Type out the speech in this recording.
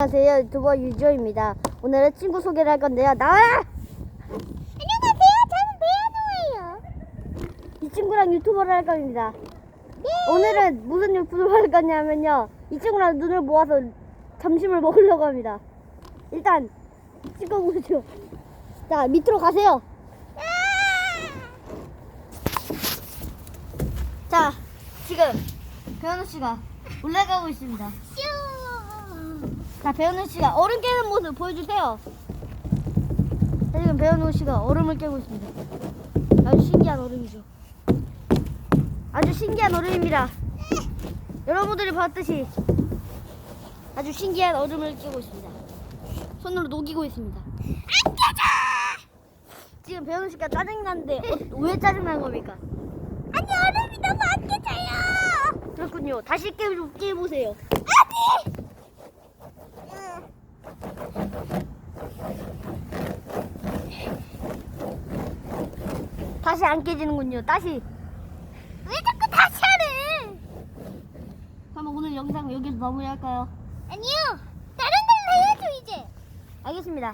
안녕하세요 유튜버 유지호입니다 오늘은 친구 소개를 할 건데요 나와! 안녕하세요. 저는 배아노예요. 이 친구랑 유튜버를 할 겁니다 네. 오늘은 무슨 유튜브를 할 거냐면요 이 친구랑 눈을 모아서 점심을 먹으려고 합니다 일단 찍어보죠 자 밑으로 가세요 자 지금 배현우 씨가 올라가고 있습니다 슈. 자, 배현우 씨가 얼음 깨는 모습 보여주세요. 자, 지금 배현우 씨가 얼음을 깨고 있습니다. 아주 신기한 얼음이죠. 아주 신기한 얼음입니다. 여러분들이 봤듯이 아주 신기한 얼음을 깨고 있습니다. 손으로 녹이고 있습니다. 지금 배현우 씨가 짜증나는데 어, 왜 짜증난 겁니까? 아니 얼음이 너무 안 깨져요. 그렇군요. 다시 깨, 깨보세요. 아니. 다시 안 깨지는군요. 다시. 왜 자꾸 다시 하래? 그럼 오늘 영상 여기서 마무리할까요? 아니요. 다른 걸로 해야죠 이제. 알겠습니다.